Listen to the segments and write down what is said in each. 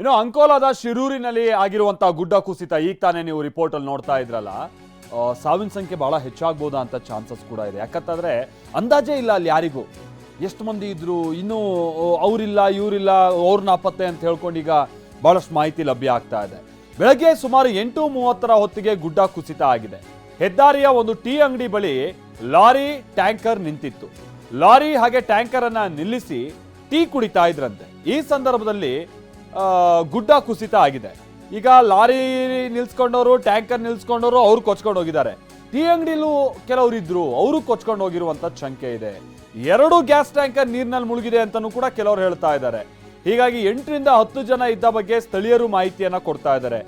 ಇನ್ನು ಅಂಕೋಲಾದ ಶಿರೂರಿನಲ್ಲಿ ಆಗಿರುವಂತಹ ಗುಡ್ಡ ಕುಸಿತ, ಈಗ ತಾನೇ ನೀವು ರಿಪೋರ್ಟ್ ಅಲ್ಲಿ ನೋಡ್ತಾ ಇದ್ರಲ್ಲ ಸಾವಿನ ಸಂಖ್ಯೆ ಬಹಳ ಹೆಚ್ಚಾಗ್ಬೋದಾ ಅಂತ ಚಾನ್ಸಸ್ ಕೂಡ ಇದೆ. ಯಾಕಂತಂದ್ರೆ ಅಂದಾಜೇ ಇಲ್ಲ ಅಲ್ಲಿ ಯಾರಿಗೂ. ಎಷ್ಟು ಮಂದಿ ಇದ್ರು, ಇನ್ನೂ ಅವರಿಲ್ಲ, ಇವರಿಲ್ಲ ಅವ್ರ ನಾಪತ್ತೆ ಅಂತ ಹೇಳ್ಕೊಂಡು ಈಗ ಬಹಳಷ್ಟು ಮಾಹಿತಿ ಲಭ್ಯ ಆಗ್ತಾ ಇದೆ. ಬೆಳಗ್ಗೆ ಸುಮಾರು ಎಂಟು ಮೂವತ್ತರ ಹೊತ್ತಿಗೆ ಗುಡ್ಡ ಕುಸಿತ ಆಗಿದೆ. ಹೆದ್ದಾರಿಯ ಒಂದು ಟೀ ಅಂಗಡಿ ಬಳಿ ಲಾರಿ, ಟ್ಯಾಂಕರ್ ನಿಂತಿತ್ತು. ಲಾರಿ ಹಾಗೆ ಟ್ಯಾಂಕರ್ ಅನ್ನ ನಿಲ್ಲಿಸಿ ಟೀ ಕುಡಿತಾ ಇದ್ರಂತೆ. ಈ ಸಂದರ್ಭದಲ್ಲಿ ಗುಡ್ಡ ಕುಸಿತ ಆಗಿದೆ. ಈಗ ಲಾರಿ ನಿಲ್ಸ್ಕೊಂಡವರು, ಟ್ಯಾಂಕರ್ ನಿಲ್ಸ್ಕೊಂಡವರು ಅವ್ರು ಕೊಚ್ಕೊಂಡು ಹೋಗಿದ್ದಾರೆ. ಟೀ ಅಂಗಡಿಲೂ ಕೆಲವರು ಇದ್ರು, ಅವರು ಕೊಚ್ಕೊಂಡು ಹೋಗಿರುವಂತ ಶಂಕೆ ಇದೆ. ಎರಡು ಗ್ಯಾಸ್ ಟ್ಯಾಂಕರ್ ನೀರಿನಲ್ಲಿ ಮುಳುಗಿದೆ ಅಂತಾನೂ ಕೂಡ ಕೆಲವರು ಹೇಳ್ತಾ ಇದ್ದಾರೆ. ಹೀಗಾಗಿ ಎಂಟರಿಂದ ಹತ್ತು ಜನ ಇದ್ದ ಬಗ್ಗೆ ಸ್ಥಳೀಯರು ಮಾಹಿತಿಯನ್ನ ಕೊಡ್ತಾ ಇದ್ದಾರೆ.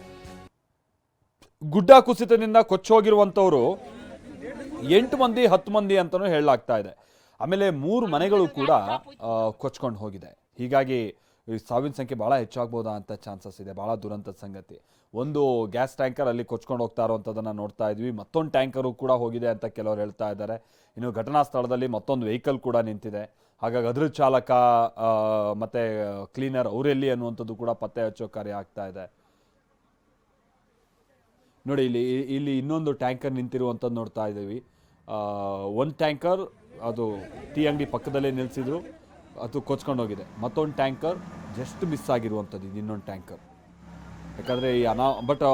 ಗುಡ್ಡ ಕುಸಿತದಿಂದ ಕೊಚ್ಚೋಗಿರುವಂತವರು ಎಂಟು ಮಂದಿ, ಹತ್ತು ಮಂದಿ ಅಂತಾನೂ ಹೇಳಲಾಗ್ತಾ ಇದೆ. ಆಮೇಲೆ ಮೂರು ಮನೆಗಳು ಕೂಡ ಕೊಚ್ಕೊಂಡು ಹೋಗಿದೆ. ಹೀಗಾಗಿ ಈ ಸಾವಿನ ಸಂಖ್ಯೆ ಭಾಳ ಹೆಚ್ಚಾಗ್ಬೋದಾ ಅಂತ ಚಾನ್ಸಸ್ ಇದೆ ಭಾಳ ದುರಂತದ ಸಂಗತಿ. ಒಂದು ಗ್ಯಾಸ್ ಟ್ಯಾಂಕರ್ ಅಲ್ಲಿ ಕೊಚ್ಕೊಂಡು ಹೋಗ್ತಾ ಇರುವಂಥದ್ದನ್ನು ನೋಡ್ತಾ ಇದ್ವಿ. ಮತ್ತೊಂದು ಟ್ಯಾಂಕರು ಕೂಡ ಹೋಗಿದೆ ಅಂತ ಕೆಲವರು ಹೇಳ್ತಾ ಇದ್ದಾರೆ. ಇನ್ನು ಘಟನಾ ಸ್ಥಳದಲ್ಲಿ ಮತ್ತೊಂದು ವೆಹಿಕಲ್ ಕೂಡ ನಿಂತಿದೆ. ಹಾಗಾಗಿ ಅದ್ರ ಚಾಲಕ ಮತ್ತು ಕ್ಲೀನರ್ ಅವರೆಲ್ಲಿ ಅನ್ನುವಂಥದ್ದು ಕೂಡ ಪತ್ತೆ ಹಚ್ಚೋ ಕಾರ್ಯ ಆಗ್ತಾ ಇದೆ. ನೋಡಿ, ಇಲ್ಲಿ ಇಲ್ಲಿ ಇನ್ನೊಂದು ಟ್ಯಾಂಕರ್ ನಿಂತಿರುವಂಥದ್ದು ನೋಡ್ತಾ ಇದ್ದೀವಿ. ಒಂದು ಟ್ಯಾಂಕರ್, ಅದು ಟೀ ಅಂಗಡಿ ಪಕ್ಕದಲ್ಲೇ ನಿಲ್ಲಿಸಿದ್ರು ಅದು ಕೊಚ್ಕೊಂಡು ಹೋಗಿದೆ ಮತ್ತೊಂದು ಟ್ಯಾಂಕರ್ ಜಸ್ಟ್ ಮಿಸ್ ಆಗಿರುವಂಥದ್ದು ಇದು ಇನ್ನೊಂದು ಟ್ಯಾಂಕರ್. ಯಾಕಂದರೆ ಈ ಅನಾ, ಬಟ್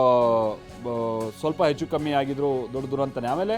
ಸ್ವಲ್ಪ ಹೆಚ್ಚು ಕಮ್ಮಿ ಆಗಿದ್ರು ದೊಡ್ಡ ದುರಂತನೇ. ಆಮೇಲೆ